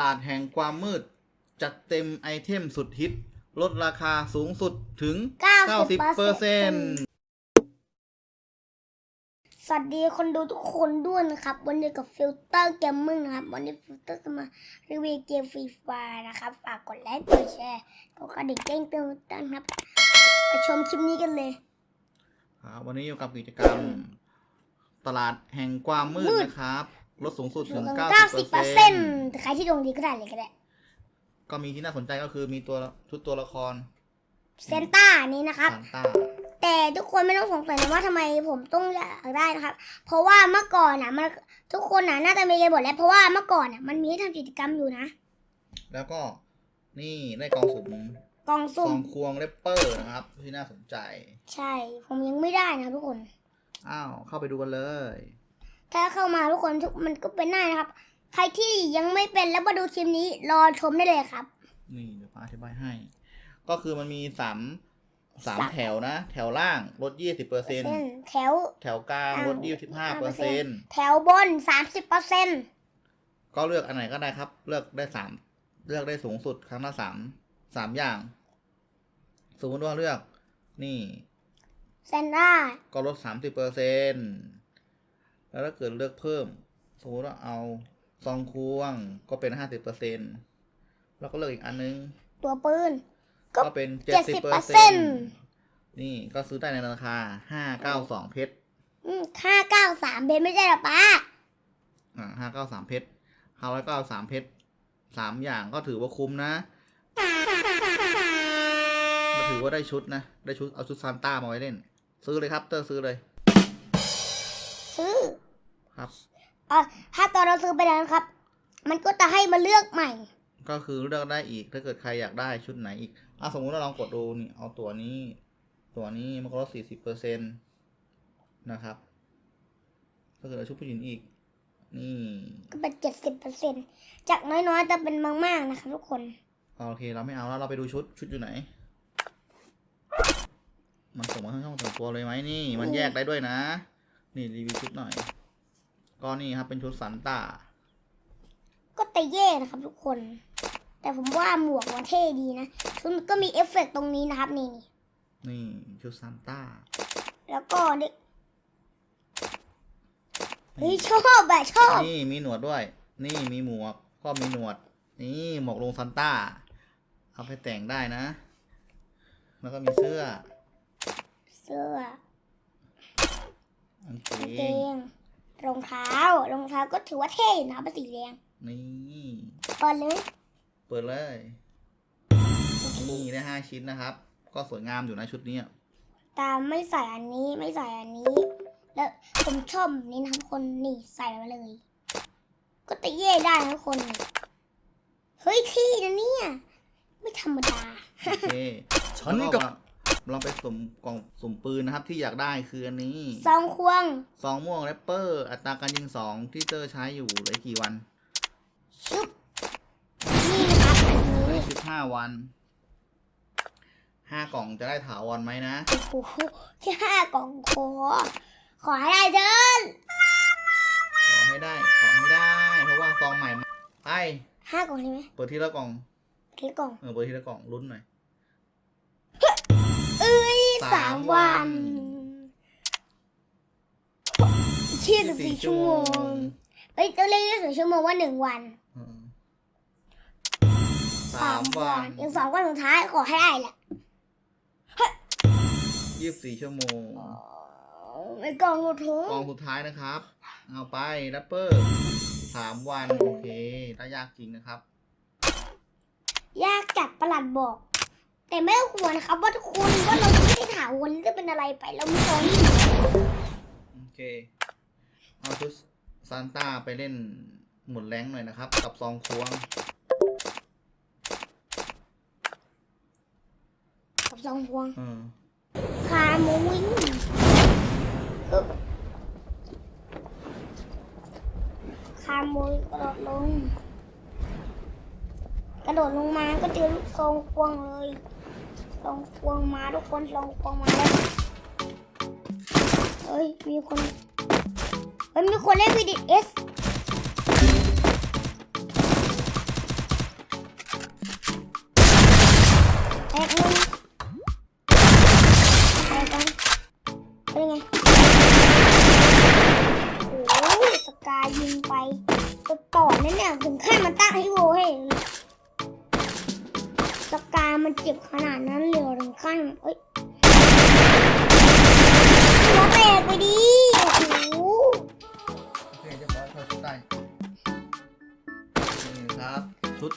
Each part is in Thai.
ลาดแห่งความมืด จัดเต็มไอเทมสุดฮิต ลดราคาสูงสุดถึง 90%เปอร์เซ็นต์สวัสดีคนดูทุกคนด้วยนะครับ วันนี้กับฟิลเตอร์เกมมิ่งนะครับ วันนี้ฟิลเตอร์จะมารีวิวเกมฟรีไฟนะครับ ฝากกดไลค์กดแชร์กดกระดิ่งแจ้งเตือนกันครับไปชมคลิปนี้กันเลยครับวันนี้อยู่กับกิจกรรม ตลาดแห่งความมืดมืดนะครับ ลดสูงสุดถึงเก้าสิบเปอร์เซ็นต์90%แต่ใครที่ดวงดีก็ได้เลยก็ได้ ก็มีที่น่าสนใจก็คือมีตัวชุดตัวละครเซนต้านี้นะครับ ซานต้าแต่ทุกคนไม่ต้องสงสัยนะว่าทำไมผมต้องอยากได้นะครับ เพราะว่าเมื่อก่อนนะมันทุกคนนะน่าจะมีกันหมดแล้วเพราะว่าเมื่อก่อนน่ะมันมีให้ทำกิจกรรมอยู่นะ แล้วก็นี่ได้กล่องสุ่มกล่องซสุ่อมงควงเรปเปอร์นะครับ ที่น่าสนใจ ใช่ ผมยังไม่ได้นะทุกคน อ้าว เข้าไปดูกันเลย ถ้าเข้ามาทุกคนทุกมันก็เป็นได้นะครับ ใครที่ยังไม่เป็นแล้วมาดูคลิปนี้รอชมได้เลยครับ นี่เดี๋ยวป้าอธิบายให้ ก็คือมันมีสามสามสาม แถวนะ แถวล่างลดยี่สิบเปอร์เซ็นเส้นแถว แถวกลางลดยี่สิบห้าเปอร์เซ็นแถวบนสามสิบเปอร์เซ็นต์ก็เลือกอันไหนก็ได้ครับ เลือกได้สามเลือกได้สูงสุดครั้งละสามสามอย่าง สมมติว่าเลือก นี่ เซนด้าก็ลดสามสิบเปอร์เซ็น แล้วถ้าเกิดเลือกเพิ่ม สมมติว่าเอาซองควงก็เป็นห้าสิบเปอร์เซ็นแล้วก็เลือกอีกอันนึง ตัวปืน ก็ก็เป็นเจ็ดสิบเปอร์เซ็น70%นี่ก็ซื้อได้ในราคาห้าเก้าสองเพชรห้าเก้าสามเบนไม่ใช่เหรอป้าอ่าห้าเก้าสามเพชรห้าร้อยเก้าสามเพชรสามอย่างก็ถือว่าคุ้มนะก็ถือว่าได้ชุดนะ ได้ชุด เอาชุดซานต้ามาไว้เล่น ซื้อเลยครับ เตอร์ซื้อเลย ซื้อ ครับ อะถ้าตอนเราซื้อไปแล้วนะครับ มันก็จะให้มาเลือกใหม่ ก็คือเลือกได้อีกถ้าเกิดใครอยากได้ชุดไหนอีกอะสมมุติเราลองกดดูนี่เอาตัวนี้ ตัวนี้มันก็ลดสี่สิบเปอร์เซ็นตนะครับถ้าเกิดเอาชุดผู้หญิงอีก นี่ ก็เป็นเจ็ดสิบเปอร์เซ็นจากน้อยๆจะเป็นมากๆนะครับทุกคน โอเคเราไม่เอาแล้วเราไปดูชุดชุดอยู่ไหน มันส่งมาทั้งช่องแต่งตัวเลยไหมนี่ มันแยกได้ด้วยนะ นี่รีวิวชุดหน่อย ก็นี่ครับเป็นชุดซันต้า ก็แต่แย่นะครับทุกคน แต่ผมว่าหมวกมันเท่ดีนะชุดมันก็มีเอฟเฟกต์ตรงนี้นะครับนี่นี่นี่ชุดซันต้า แล้วก็เด็กเฮ้ยชอบแบบชอบ นี่มีหนวดด้วย นี่มีหมวก ก็มีหนวด นี่หมวกลงซันต้า เอาไปแต่งได้นะ แล้วก็มีเสื้อ เสื้อกางเกกางเกงง รองเท้ารองเท้าก็ถือว่าเท่อยู่นะเป็นสีแดงนี่เปิดเลยเปิดเลยนี่ได้ห้าชิ้นนะครับ ก็สวยงามอยู่นะชุดนี้อะตามไม่ใส่อันนี้ไม่ใส่อันนี้ แล้วผมชอบแบบนี้นะครับคนนี่ใส่มาเลย ก็แต่เย่ได้นะทุกคนนี่เฮ้ยที่นะเนี่ย ไม่ธรรมดาโอเคฉันแล้วกับ ลองไปสุ่มกล่องสุ่มปืนนะครับ ที่อยากได้คืออันนี้ซองควงซองม่วงแรปเปอร์ อัตราการยิงสองที่เตอร์ใช้อยู่เหลือกี่วันชุบนี่นะครับอันเหลืนี้อสิบห้าวันห้ากล่องจะได้ถาวรไหมนะ โอ้โหที่ห้ากล่องโคขอให้ได้เดินขอให้ได้ ขอให้ได้ เพราะว่าซองใหม่มาไปห้ากล่องใช่ไหมเปิดทีละกล่องที่กล่อง เออ เปิดทีละกล่องลุ้นหน่อยเอ้ย สาสามมวัวันนยี่สิบสี่ชั่วโมงเอ้ยต้องเรียกยี่สิบสี่ชั่วโมงว่าหนึ่งวันอืมสามวันอีกสองวันสุดท้ายขอให้ได้แหละยี่สิบสี่ชั่วโมงไอ้กล่องสุดท้ายกล่องสุดท้ายนะครับ เอาไปแรปเปอร์สามวัน โอเคถ้ายากจริงนะครับ ยากจัดประหลัดบอก แต่ไม่ต้องห่วงนะครับว่าทุกคนว่าเราไม่ได้ถามวันจะเป็นอะไรไปเรามีโซนี่โอเคเอาชุดซานต้าไปเล่นหมุนแรงหน่อยนะครับ กับซองควง กับซองพวงเออคาโมวิ่งปึ๊บคาโมยกระโดดลง กระโดดลงมาก็เจอลูกทรงควงเลย ส่งควงมาทุกคนลองควงมาเลยเฮ้ยมีคนเฮ้ยมีคนเล่นวีดีเอสแตกหนึ่งแตกกันเป็นไงโอ้สกายยิงไปต่อเนี่ยถึงขั้นมันตั้งให้โว้เห้ สกามันเจ็บขนาดนั้นเลยเหรอถึงขั้นเอ้ยหัวแตกไปดิโอ้โหโอเคเรียบร้อยถอดชุดได้นี่ครับชุด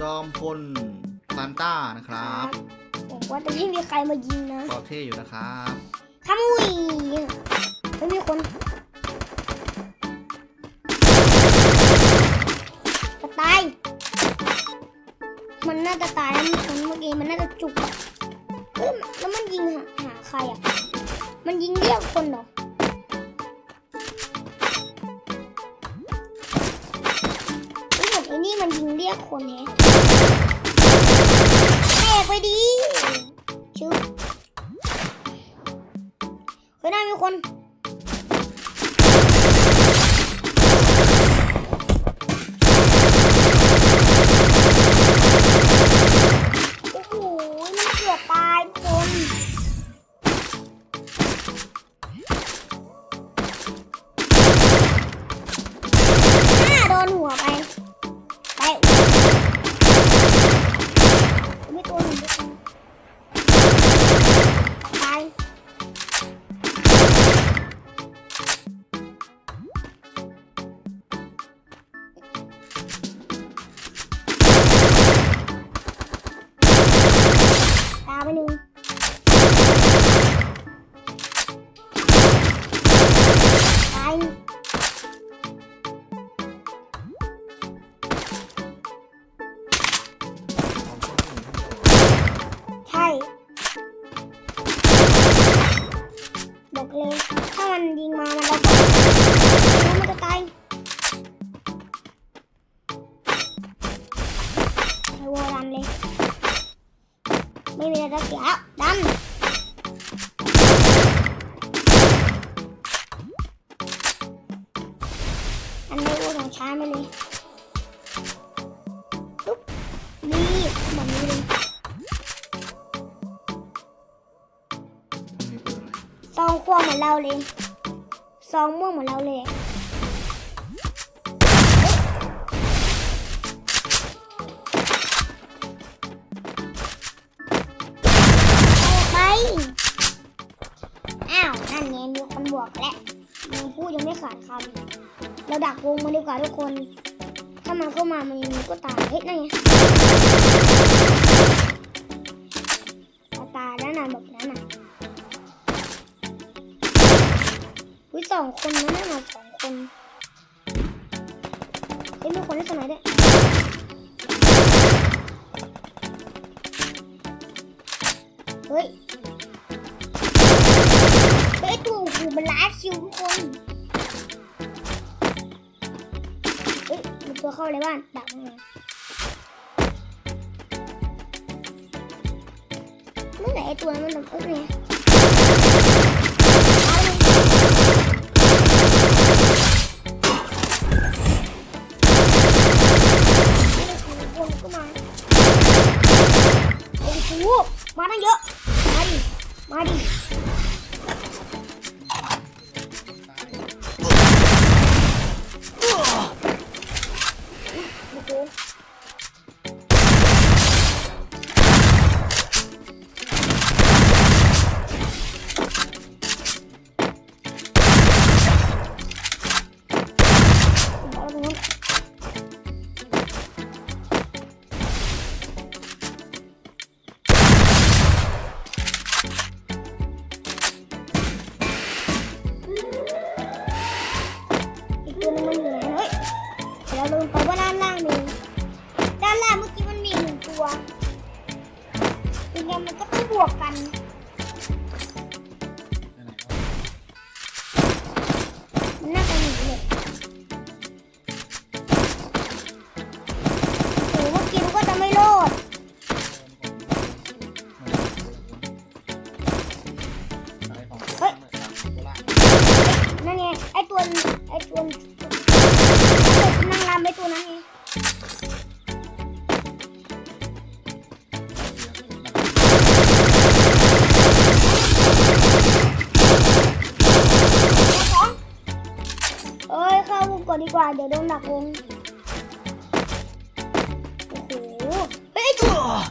จอมพลซานต้านะครับผมว่าจะไม่มีใครมายิงนะก็เท่อยู่นะครับขมุยไม่มีคน จะตายแล้วมันคนเมื่อกี้มันน่าจะจุกเอ้ยแล้วมันยิงหาหาใครอะ มันยิงเรียกคนเหรอเฮ้ยเหมือนไอ้นี่มันยิงเรียกคนแฮะแตกไปดีชึบเฮ้ยน่ามีคน องควงเหมือนเราเลย ซองม่วงเหมือนเราเลยไป อ้าว นั่นไงมีคนบวกแล้วยังพูดยังไม่ขาดคำเราดักวงมันดีกว่าทุกคน ถ้ามันเข้ามามันก็ตาย เฮ้ย นั่นไงตายแล้วนะแบบนั้นน่ะ สองคนนะนั่นน่ะสองคนเฮ้ยมีคนเล่นสมัยด้วยเฮ้ยเฮ้ยตัวหูมันล้าชิวทุกคนเฮ้ยมีตัวเข้าในบ้านดักมันไงเมื่อไหร่ไอ้ตัวนั้นมันแบบเอ้ย มาตั้งเยอะ มาดิ มาดิ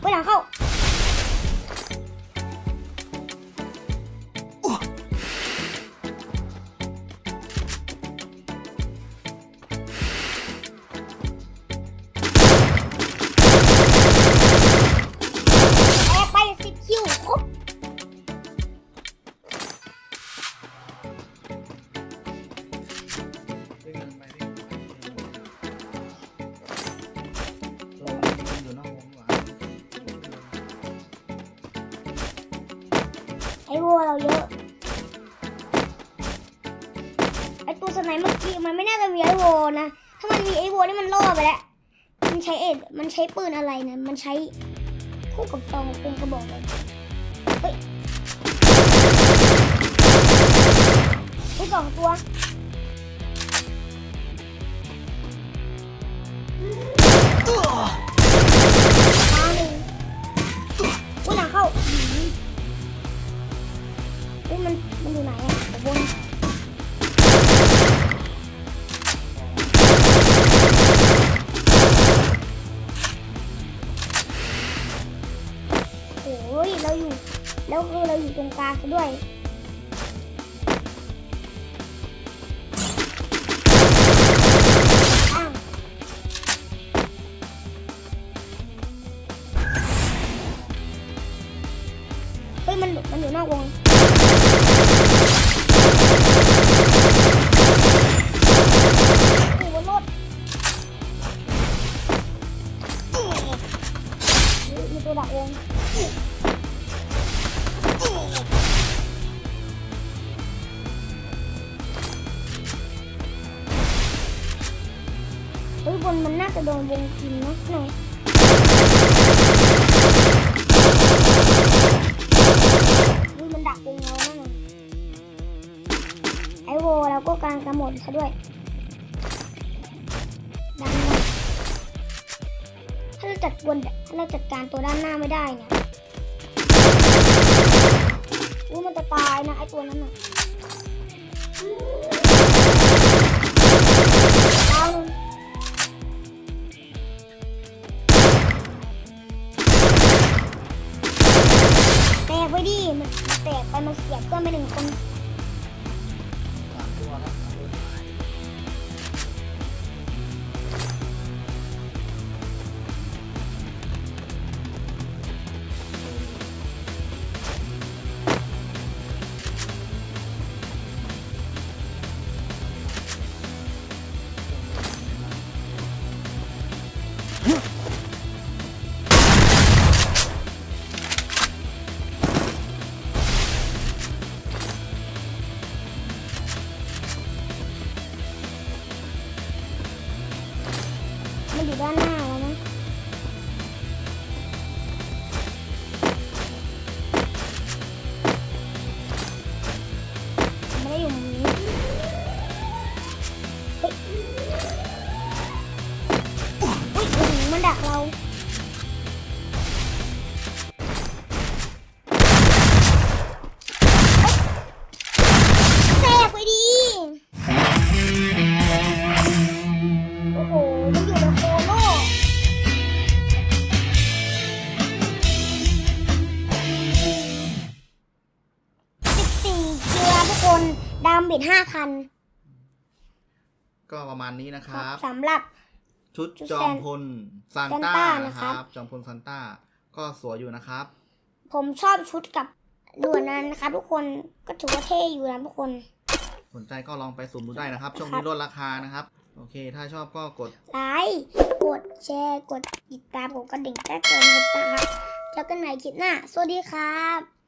我然后。 ไอวัวเราเยอะไอตัวสไนเมื่อกี้มันไม่น่าจะมีไอโวนะถ้ามันมีไอโวนี่มันล่อไปแล้วมันใช้เอ็ดมันใช้ปืนอะไรนะมันใช้คู่กับตองปืนกระบอกเลยเฮ้ยไอสองตัว คือเราอยู่ตรงกลางซะด้วย บนมันน่าจะโดนวงกินนะหนเฮ้ยมันดักวงเรานั่นน่ะไอโวเราก็กางกระหมดซะด้วยดันมาถ้าเราจัดวนถ้าเราจัดการตัวด้านหน้าไม่ได้เนี่ยอุ้มันจะตายนะไอตัวนั้นน่ะ มันแต มบิดห้าพันก็ประมาณนี้นะครับสำหรับ ชุดชุดจอมพลซานซานต้าต้านะนะคครัรับ บ จอมพลซานต้า ก็สวยอยู่นะครับ ผมชอบชุดกับหนวดนั้นนะครับ ทุกคนก็ถือว่าเท่อยู่นะทุกคน สนใจก็ลองไปสุ่มดูได้นะครับ ช่วงครันี้บลดราคานะครับ โอเค ถ้าชอบก็กด ไลค์กดแชร์กดติดตามกดกระดิ่งแจ้งเตือนกันนะครับเจอกันใหม่คลิปหน้า สวัสดีครับ